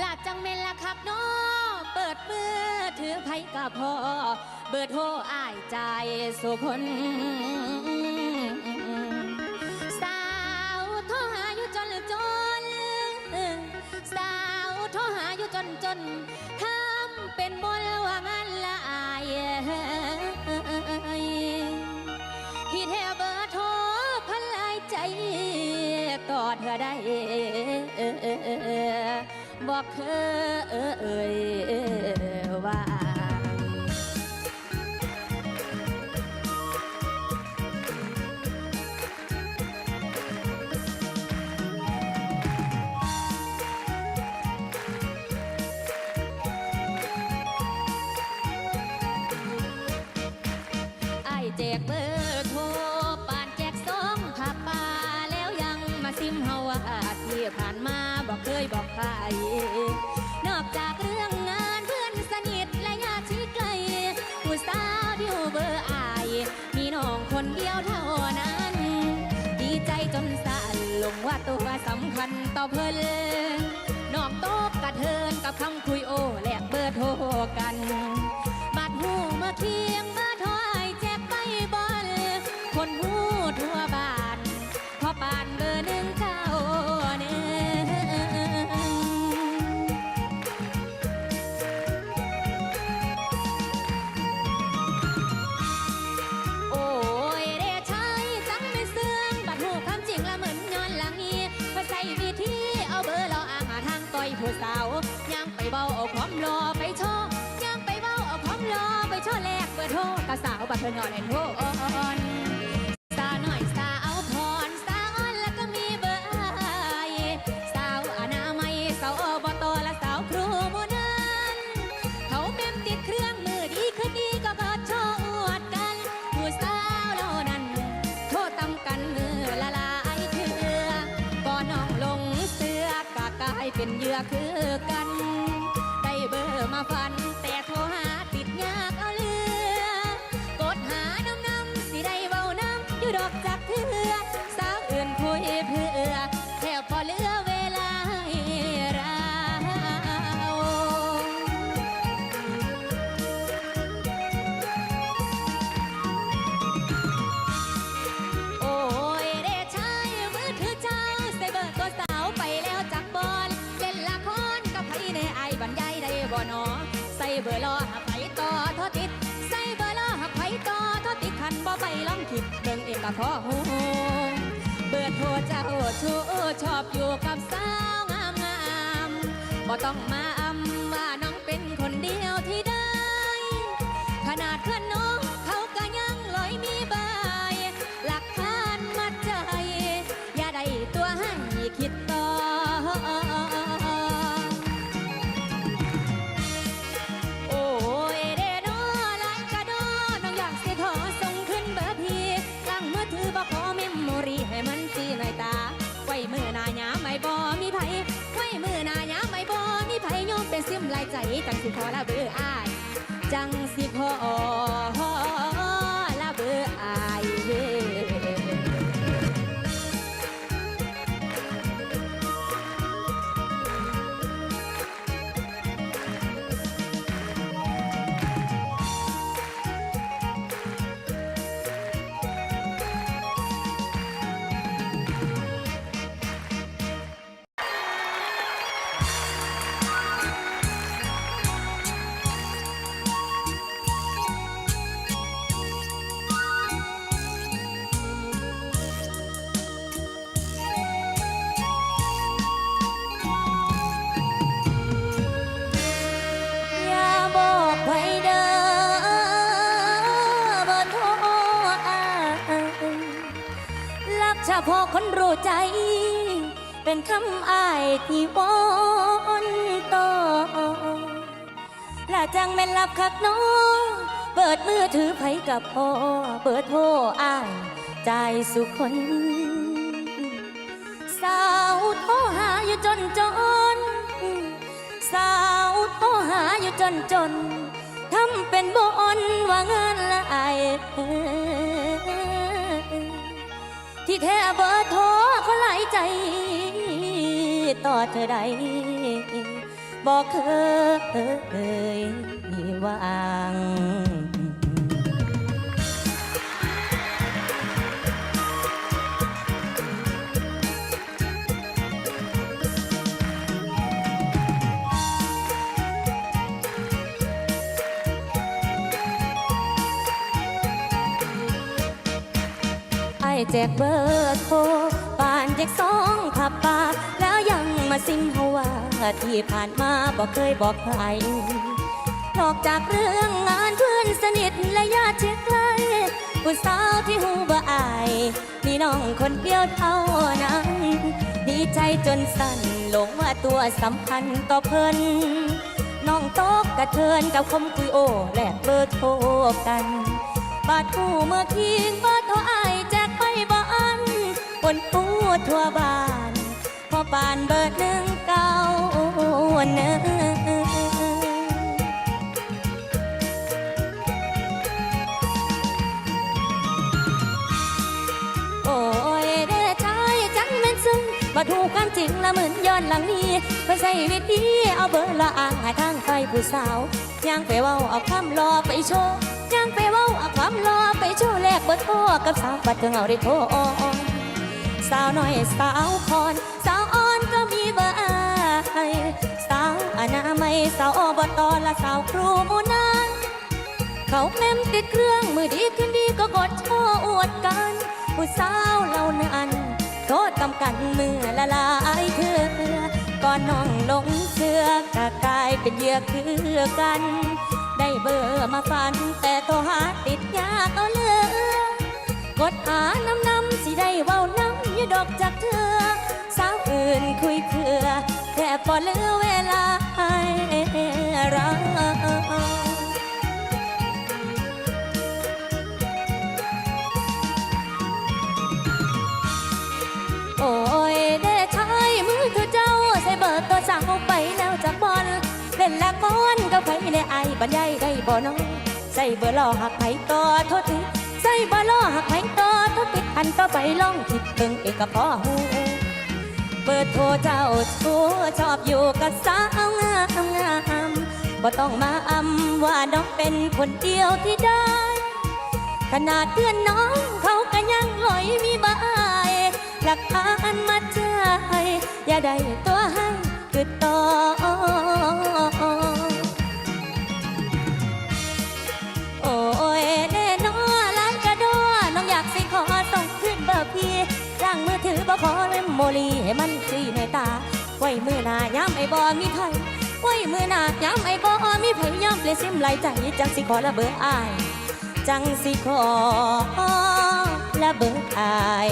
หลากจังเมนละครับน้อเปิดเมื่อถือไพ่กับพ่อเบิดโหอ้ายใจสุคนสาวโท้หาอยู่จนจน สาวโท้หาอยู่จนจนทำเป็นบลว่างานละอายที่แท้เบิดโทพันลายใจกอดเธอได้ บอกเคยว่าไอายแจกเบอร์ ใครนอกจากเรื่องงานเพื่อนสนิทและญาติไกลผู้สาวที่อยู่เบอร์อาย มีน้องคนเดียวเท่านั้น ดีใจจนสั่นลงว่าตัวสำคัญต่อเพิ่นนอกโต๊ะกระเทินกับคำคุยโอแลกเบอร์โทรกัน บอร์โทรกะสาวบัดเธอยอนแอนโทอ่อน ก็พอหูเบิดโทรเจ้าชู้ชอบอยู่กับสาวงามงามบ่ต้องมาอำว่าน้องเป็นคนเดียวที่ได้ ขนาดเพื่อนน้อง จัง พาะคนรู้ใจ เป็นคำอายที่วอนต่อและจังแม่นลับคักน้องเปิดมือถือไผกับพ่อ เปิดโทรอายใจสุคน สาวโทรหาอยู่จนจน สาวโทรหาอยู่จนจนทำเป็นบอนว่างานละไอาย ที่แท้เบอร์โทรเขาหลายใจ ต่อเธอใด บอกเคยวาง แจกเบอร์โทรป่านแจกสองผับปาแล้วยังมาซิมเฮาว่าที่ผ่านมาบอกเคยบอกใครนอกจากเรื่องงานเพื่อนสนิทและญาติเชียใกล้ผู้สาวที่หูบ่อาย มีน้องคนเดียวเท่านั้น ดีใจจนสั่นหลงว่าตัวสำคัญต่อเพิ่นน้องโต๊กกระเทินกับคมคุยโอ แลกเบอร์โทรกัน บาดหูเมื่อคิงบอ บนปูทั่วบ้านพอปานเบอร์หนึ่งเก้าเนื้อโอ้ยเด้อชายจังแม่นซึ้งมาถูกความจริงละเหมือนย้อนหลังนี้ไปใส่วิธีเอาเบอร์ละอ่างหาทางไปผู้สาวย่างไปเว้าเอาคำรอไปโชว์ย่างไปเว้าเอาความรอไปโชว์แลกเบอร์โทรกับสาวบัดถึงเอาได้โทร สาวน้อยสาวคอนสาวอ่อนก็มีเบอร์อายสาวอนามัยสาวอบตและสาวครูมูนานเขาเมมติดเครื่องมือดีขึ้นดีก็กดโชว์อวดกัน ผู้สาวเหล่านั้นโทษกำกันเมื่อละลายเธอก่อนน้องลงเสือกะกลายเป็นเหยื่อคือกัน ได้เบอร์มาฟัน คุยเคือแค่พอเหลือเวลาให้เราโอ้ยเด้ชายมือเธอเจ้าใส่เบอร์ตัวสาวไปแล้วจากบอลเล่นละครกับไผในไอายบรรยายได้บ่น้องใส่เบอร์ล่อหักไผต่อโทษทีใส่เบอร์ล่อหักไผต่อโทษติดพันต่อไปลองคิดถึงเอกพอหู เบอร์โทรเจ้าชู้ชอบอยู่กับสาวงามงามบ่ต้องมาอำว่าน้องเป็นคนเดียวที่ได้ ขนาดเพื่อนน้องเขาก็ยังหลอยมีบายหลักฐานมาใจอย่าได้ตัวให้คือต่อโอ้ยเด้นอหลายกระโดอน้องอยากสิขอส่งขึ้นเบอร์พี่ร่างมือถือบ่ขอเมมโมรี มันซีในตาไว้มือหน้าย้ำไอ้บอมีไผไว้มือหน้าย้ำไอ้บอมีไผย้ำเปลี่ยนซิมไหลใจจังสิขอละเบิดอาย จังสิขอละเบิดอาย